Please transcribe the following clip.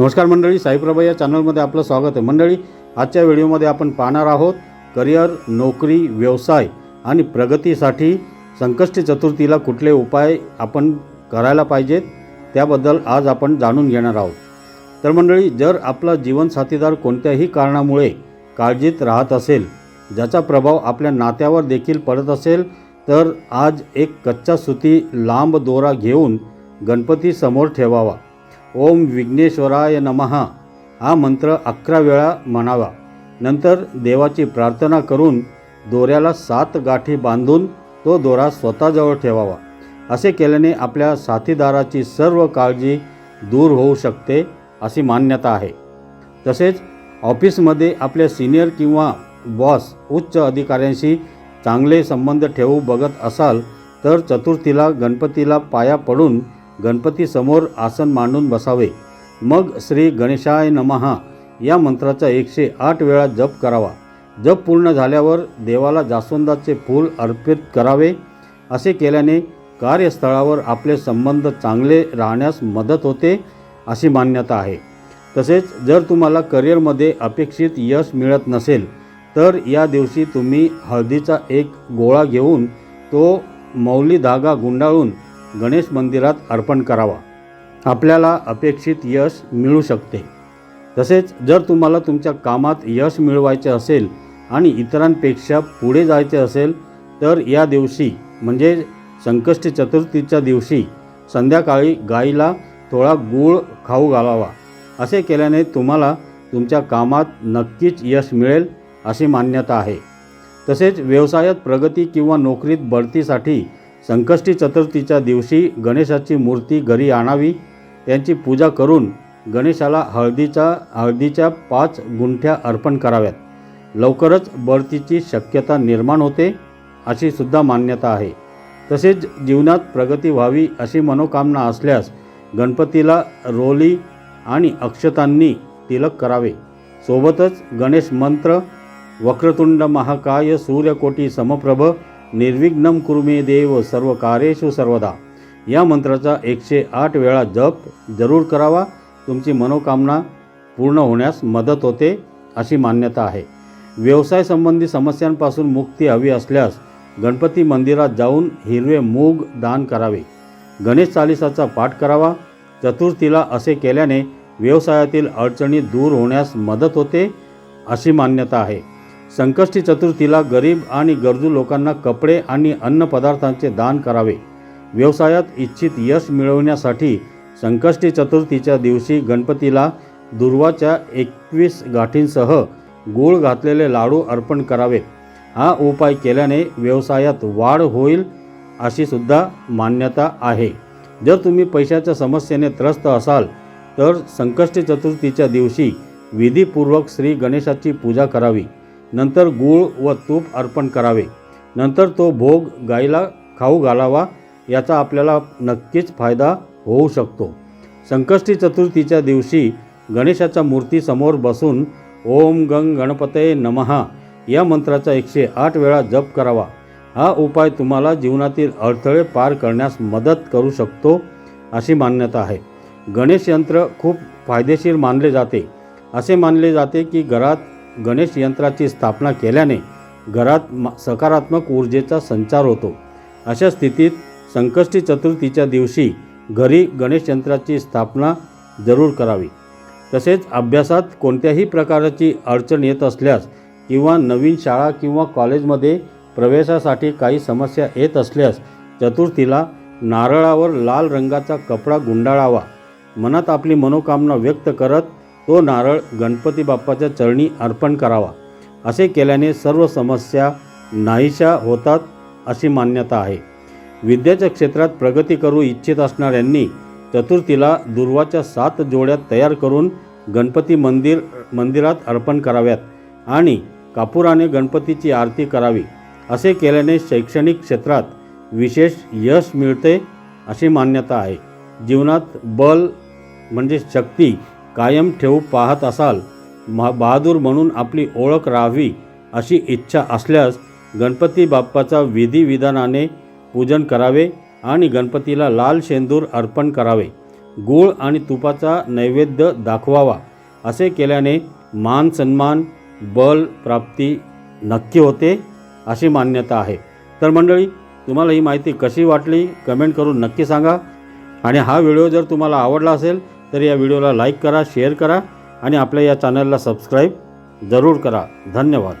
नमस्कार मंडळी साईप्रभा या चॅनलमध्ये आपलं स्वागत आहे. मंडळी आजच्या व्हिडिओमध्ये आपण पाहणार आहोत करिअर नोकरी व्यवसाय आणि प्रगतीसाठी संकष्टी चतुर्थीला कुठले उपाय आपण करायला पाहिजेत त्याबद्दल आज आपण जाणून घेणार आहोत. तर मंडळी जर आपला जीवनसाथीदार कोणत्याही कारणामुळे काळजीत राहत असेल ज्याचा प्रभाव आपल्या नात्यावर देखील पडत असेल तर आज एक कच्चा सुती लांब दोरा घेऊन गणपतीसमोर ठेवावा. ओम विघ्नेश्वराय नमहा हा मंत्र अकरा वेळा म्हणावा. नंतर देवाची प्रार्थना करून दोऱ्याला सात गाठी बांधून तो दोरा स्वतःजवळ ठेवावा. असे केल्याने आपल्या साथीदाराची सर्व काळजी दूर होऊ शकते अशी मान्यता आहे. तसेच ऑफिसमध्ये आपल्या सिनियर किंवा बॉस उच्च अधिकाऱ्यांशी चांगले संबंध ठेवू बघत असाल तर चतुर्थीला गणपतीला पाया पडून गणपतीसमोर आसन मांडून बसावे. मग श्री गणेशाय नमहा या मंत्राचा एकशे आठ वेळा जप करावा. जप पूर्ण झाल्यावर देवाला जास्वंदाचे फूल अर्पित करावे. असे केल्याने कार्यस्थळावर आपले संबंध चांगले राहण्यास मदत होते अशी मान्यता आहे. तसेच जर तुम्हाला करिअरमध्ये अपेक्षित यश मिळत नसेल तर या दिवशी तुम्ही हळदीचा एक गोळा घेऊन तो मौली धागा गुंडाळून गणेश मंदिरात अर्पण करावा. आपल्याला अपेक्षित यश मिळू शकते. तसेच जर तुम्हाला तुमच्या कामात यश मिळवायचे असेल आणि इतरांपेक्षा पुढे जायचे असेल तर या दिवशी म्हणजे संकष्टी चतुर्थीच्या दिवशी संध्याकाळी गाईला थोडा गूळ खाऊ घालावा. असे केल्याने तुम्हाला तुमच्या कामात नक्कीच यश मिळेल अशी मान्यता आहे. तसेच व्यवसायात प्रगती किंवा नोकरीत बढतीसाठी संकष्टी चतुर्थीच्या दिवशी गणेशाची मूर्ती घरी आणावी त्यांची पूजा करून गणेशाला हळदीचा हळदीच्या पाच गुंठ्या अर्पण कराव्यात. लवकरच बढतीची शक्यता निर्माण होते अशी सुद्धा मान्यता आहे. तसेच जीवनात प्रगती व्हावी अशी मनोकामना असल्यास गणपतीला रोली आणि अक्षतांनी तिलक करावे. सोबतच गणेश मंत्र वक्रतुंड महाकाय सूर्यकोटी समप्रभ निर्विघ्नम कुरुमे देव सर्व कार्येषु सर्वदा. या मंत्राचा एकशे आठ वेळा जप जरूर करावा. तुमची मनोकामना पूर्ण होण्यास मदत होते अशी मान्यता आहे. व्यवसाय संबंधी समस्यांपासून मुक्ती हवी असल्यास गणपती मंदिरात जाऊन हिरवे मूग दान करावे. गणेश चालिसाचा पाठ करावा. चतुर्थीला असे केल्याने व्यवसायातील अडचणी दूर होण्यास मदत होते अशी मान्यता आहे. संकष्टी चतुर्थीला गरीब आणि गरजू लोकांना कपडे आणि अन्नपदार्थांचे दान करावे. व्यवसायात इच्छित यश मिळवण्यासाठी संकष्टी चतुर्थीच्या दिवशी गणपतीला दुर्वाच्या एकवीस गाठींसह गूळ घातलेले लाडू अर्पण करावेत हा उपाय केल्याने व्यवसायात वाढ होईल अशी सुद्धा मान्यता आहे. जर तुम्ही पैशाच्या समस्येने त्रस्त असाल तर संकष्टी चतुर्थीच्या दिवशी विधीपूर्वक श्री गणेशाची पूजा करावी. नंतर गूळ व तूप अर्पण करावे. नंतर तो भोग गाईला खाऊ घालावा याचा आपल्याला नक्कीच फायदा होऊ शकतो. संकष्टी चतुर्थीच्या दिवशी गणेशाच्या मूर्तीसमोर बसून ओम गंग गणपते नमहा या मंत्राचा एकशे आठ वेळा जप करावा. हा उपाय तुम्हाला जीवनातील अडथळे पार करण्यास मदत करू शकतो अशी मान्यता आहे. गणेश यंत्र खूप फायदेशीर मानले जाते. असे मानले जाते की घरात गणेश यंत्राची स्थापना केल्याने घरात सकारात्मक ऊर्जेचा संचार होतो. अशा स्थितीत संकष्टी चतुर्थीच्या दिवशी घरी गणेश यंत्राची स्थापना जरूर करावी. तसेच अभ्यासात कोणत्याही प्रकारची अडचण येत असल्यास किंवा नवीन शाळा किंवा कॉलेजमध्ये प्रवेशासाठी काही समस्या येत असल्यास चतुर्थीला नारळावर लाल रंगाचा कपडा गुंडाळावा. मनात आपली मनोकामना व्यक्त करत तो नारळ गणपती बाप्पाच्या चरणी अर्पण करावा. असे केल्याने सर्व समस्या नाहीशा होतात अशी मान्यता आहे. विद्याच्या क्षेत्रात प्रगती करू इच्छित असणाऱ्यांनी चतुर्थीला दुर्वाच्या सात जोड्या तयार करून गणपती मंदिर मंदिरात अर्पण कराव्यात आणि कापुराने गणपतीची आरती करावी. असे केल्याने शैक्षणिक क्षेत्रात विशेष यश मिळते अशी मान्यता आहे. जीवनात बल म्हणजे शक्ती कायम ठेवू पाहत असाल महा बहादूर म्हणून आपली ओळख राहावी अशी इच्छा असल्यास गणपती बाप्पाचा विधिविधानाने पूजन करावे आणि गणपतीला लाल शेंदूर अर्पण करावे. गूळ आणि तुपाचा नैवेद्य दाखवावा. असे केल्याने मान सन्मान बल प्राप्ती नक्की होते अशी मान्यता आहे. तर मंडळी तुम्हाला ही माहिती कशी वाटली? कमेंट करून नक्की सांगा. आणि हा व्हिडिओ जर तुम्हाला आवडला असेल तर या व्हिडिओला लाईक करा शेअर करा आणि आपल्या या चॅनलला सबस्क्राईब जरूर करा. धन्यवाद.